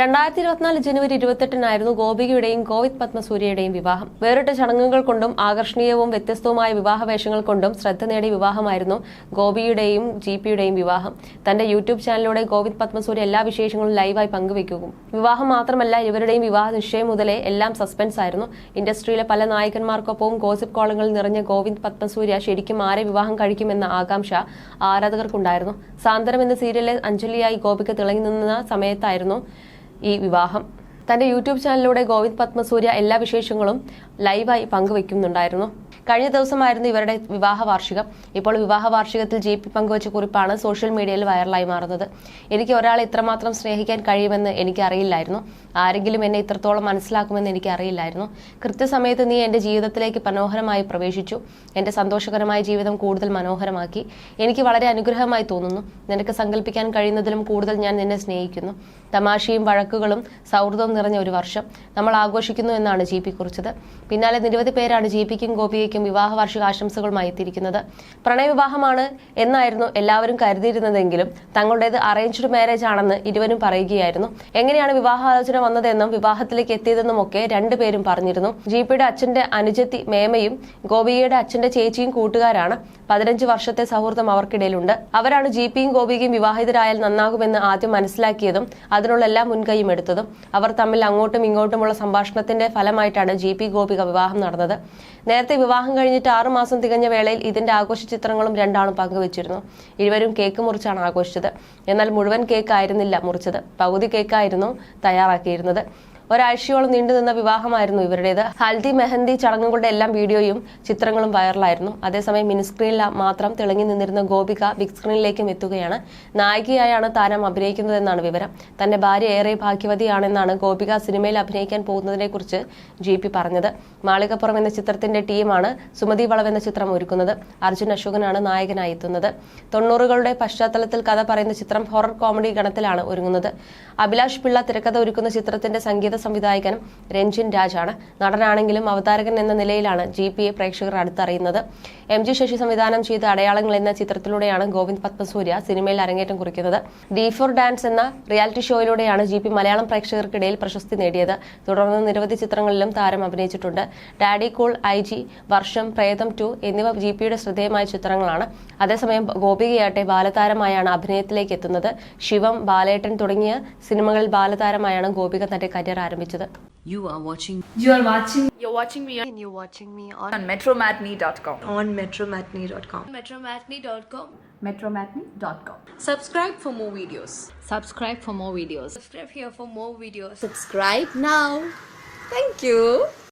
രണ്ടായിരത്തി ഇരുപത്തിനാല് ജനുവരി ഇരുപത്തെട്ടിനായിരുന്നു ഗോപികയുടെയും ഗോവിന്ദ് പത്മസൂര്യയുടെയും വിവാഹം. വേറിട്ട ചടങ്ങുകൾ കൊണ്ടും ആകർഷണീയവും വ്യത്യസ്തവുമായ വിവാഹവേഷങ്ങൾ കൊണ്ടും ശ്രദ്ധ നേടിയ വിവാഹമായിരുന്നു ഗോപിയുടെയും ജി പിയുടെയും വിവാഹം. തന്റെ യൂട്യൂബ് ചാനലിലൂടെ ഗോവിന്ദ് പത്മസൂര്യ എല്ലാ വിശേഷങ്ങളും ലൈവായി പങ്കുവയ്ക്കും. വിവാഹം മാത്രമല്ല ഇവരുടെയും വിവാഹ നിശ്ചയം മുതലേ എല്ലാം സസ്പെൻസ് ആയിരുന്നു. ഇൻഡസ്ട്രിയിലെ പല നായകന്മാർക്കൊപ്പവും ഗോസിപ്പ് കോളങ്ങളിൽ നിറഞ്ഞ ഗോവിന്ദ് പത്മസൂര്യ ശരിക്കും ആരെ വിവാഹം കഴിക്കുമെന്ന ആകാംക്ഷ ആരാധകർക്കുണ്ടായിരുന്നു. സാന്ത്വനം എന്ന സീരിയലിലെ അഞ്ജലിയായി ഗോപിക തിളങ്ങി നിന്ന സമയത്തായിരുന്നു ഈ വിവാഹം. തന്റെ യൂട്യൂബ് ചാനലിലൂടെ ഗോവിന്ദ് പത്മസൂര്യ എല്ലാ വിശേഷങ്ങളും ലൈവായി പങ്കുവയ്ക്കുന്നുണ്ടായിരുന്നു. കഴിഞ്ഞ ദിവസമായിരുന്നു ഇവരുടെ വിവാഹ വാർഷികം. ഇപ്പോൾ വിവാഹ വാർഷികത്തിൽ ജെ പി പങ്കുവച്ച കുറിപ്പാണ് സോഷ്യൽ മീഡിയയിൽ വൈറലായി മാറുന്നത്. എനിക്ക് ഒരാളെ ഇത്രമാത്രം സ്നേഹിക്കാൻ കഴിയുമെന്ന് എനിക്ക് അറിയില്ലായിരുന്നു ആരെങ്കിലും എന്നെ ഇത്രത്തോളം മനസ്സിലാക്കുമെന്ന് എനിക്ക് അറിയില്ലായിരുന്നു കൃത്യസമയത്ത് നീ എന്റെ ജീവിതത്തിലേക്ക് മനോഹരമായി പ്രവേശിച്ചു. എന്റെ സന്തോഷകരമായ ജീവിതം കൂടുതൽ മനോഹരമാക്കി. എനിക്ക് വളരെ അനുഗ്രഹമായി തോന്നുന്നു. നിനക്ക് സങ്കല്പിക്കാൻ കഴിയുന്നതിലും കൂടുതൽ ഞാൻ നിന്നെ സ്നേഹിക്കുന്നു. തമാശയും വഴക്കുകളും സൗഹൃദവും നിറഞ്ഞ ഒരു വർഷം നമ്മൾ ആഘോഷിക്കുന്നു എന്നാണ് ജി പി കുറിച്ചത്. പിന്നാലെ നിരവധി പേരാണ് ജി പിക്കും വിവാഹ വാർഷികാശംസകളുമായി എത്തിയിരിക്കുന്നത്. പ്രണയവിവാഹമാണ് എന്നായിരുന്നു എല്ലാവരും കരുതിയിരുന്നതെങ്കിലും തങ്ങളുടേത് അറേഞ്ച്ഡ് മാരേജ് ആണെന്ന് ഇരുവരും പറയുകയായിരുന്നു. എങ്ങനെയാണ് വിവാഹാലോചന വന്നതെന്നും വിവാഹത്തിലേക്ക് എത്തിയതെന്നും ഒക്കെ രണ്ടുപേരും പറഞ്ഞിരുന്നു. ജി പിയുടെ അച്ഛന്റെ അനുജത്തി മേമയും ഗോപികയുടെ അച്ഛന്റെ ചേച്ചിയും കൂട്ടുകാരാണ്. പതിനഞ്ച് വർഷത്തെ സൗഹൃദം അവർക്കിടയിലുണ്ട്. അവരാണ് ജിപിയും ഗോപികയും വിവാഹിതരായാൽ നന്നാകുമെന്ന് ആദ്യം മനസ്സിലാക്കിയതും അതിനുള്ള എല്ലാ മുൻകൈയും എടുത്തതും. അവർ തമ്മിൽ അങ്ങോട്ടും ഇങ്ങോട്ടുമുള്ള സംഭാഷണത്തിന്റെ ഫലമായിട്ടാണ് ജി പി ഗോപിക വിവാഹം നടന്നത്. നേരത്തെ വിവാഹം കഴിഞ്ഞിട്ട് ആറു മാസം തികഞ്ഞ വേളയിൽ ഇതിന്റെ ആഘോഷ ചിത്രങ്ങളും രണ്ടാളും പങ്കുവച്ചിരുന്നു. ഇരുവരും കേക്ക് മുറിച്ചാണ് ആഘോഷിച്ചത്. എന്നാൽ മുഴുവൻ കേക്ക് ആയിരുന്നില്ല മുറിച്ചത്. പകുതി കേക്കായിരുന്നു തയ്യാറാക്കിയിരുന്നത്. ഒരാഴ്ചയോളം നീണ്ടുനിന്ന വിവാഹമായിരുന്നു ഇവരുടേത്. ഹൽദി മെഹന്തി ചടങ്ങുകളുടെ എല്ലാം വീഡിയോയും ചിത്രങ്ങളും വൈറലായിരുന്നു. അതേസമയം മിനിസ്ക്രീനിൽ മാത്രം തിളങ്ങി നിന്നിരുന്ന ഗോപിക ബിഗ് സ്ക്രീനിലേക്കും എത്തുകയാണ്. നായികയായാണ് താരം അഭിനയിക്കുന്നതെന്നാണ് വിവരം. തന്റെ ഭാര്യ ഏറെ ഭാഗ്യവതിയാണെന്നാണ് ഗോപിക സിനിമയിൽ അഭിനയിക്കാൻ പോകുന്നതിനെക്കുറിച്ച് ജി പി പറഞ്ഞത്. മാളികപ്പുറം എന്ന ചിത്രത്തിന്റെ ടീമാണ് സുമതി വളവ് എന്ന ചിത്രം ഒരുക്കുന്നത്. അർജുൻ അശോകനാണ് നായകനായി എത്തുന്നത്. തൊണ്ണൂറുകളുടെ പശ്ചാത്തലത്തിൽ കഥ പറയുന്ന ചിത്രം ഹൊറർ കോമഡി ഗണത്തിലാണ് ഒരുങ്ങുന്നത്. അഭിലാഷ് പിള്ള തിരക്കഥ ഒരുക്കുന്ന ചിത്രത്തിന്റെ സംഗീത സംവിധായകൻ രഞ്ജിൻ രാജാണ്. നടനാണെങ്കിലും അവതാരകൻ എന്ന നിലയിലാണ് ജി പി എ പ്രേക്ഷകർ അടുത്തറിയുന്നത്. എം ജി ശശി സംവിധാനം ചെയ്ത അടയാളങ്ങൾ എന്ന ചിത്രത്തിലൂടെയാണ് ഗോവിന്ദ് പത്മസൂര്യ സിനിമയിൽ അരങ്ങേറ്റം കുറിക്കുന്നത്. ഡി ഫോർ ഡാൻസ് എന്ന റിയാലിറ്റി ഷോയിലൂടെയാണ് ജി പി മലയാളം പ്രേക്ഷകർക്കിടയിൽ പ്രശസ്തി നേടിയത്. തുടർന്ന് നിരവധി ചിത്രങ്ങളിലും താരം അഭിനയിച്ചിട്ടുണ്ട്. ഡാഡി കൂൾ ഐ ജി വർഷം പ്രേതം ടു എന്നിവ ജി പിയുടെ ശ്രദ്ധേയമായ ചിത്രങ്ങളാണ്. അതേസമയം ഗോപികയാട്ടെ ബാലതാരമായാണ് അഭിനയത്തിലേക്ക് എത്തുന്നത്. ശിവം ബാലേട്ടൻ തുടങ്ങിയ സിനിമകളിൽ ബാലതാരമായാണ് ഗോപിക തന്റെ കരിയർ ആരംഭിച്ചത് You are watching You are watching You're watching me on and you're watching me on, on metromatney.com. on metromatney.com. metromatney.com. metromatney.com. Subscribe for more videos. Subscribe for more videos. Subscribe here for more videos. Subscribe now. Thank you.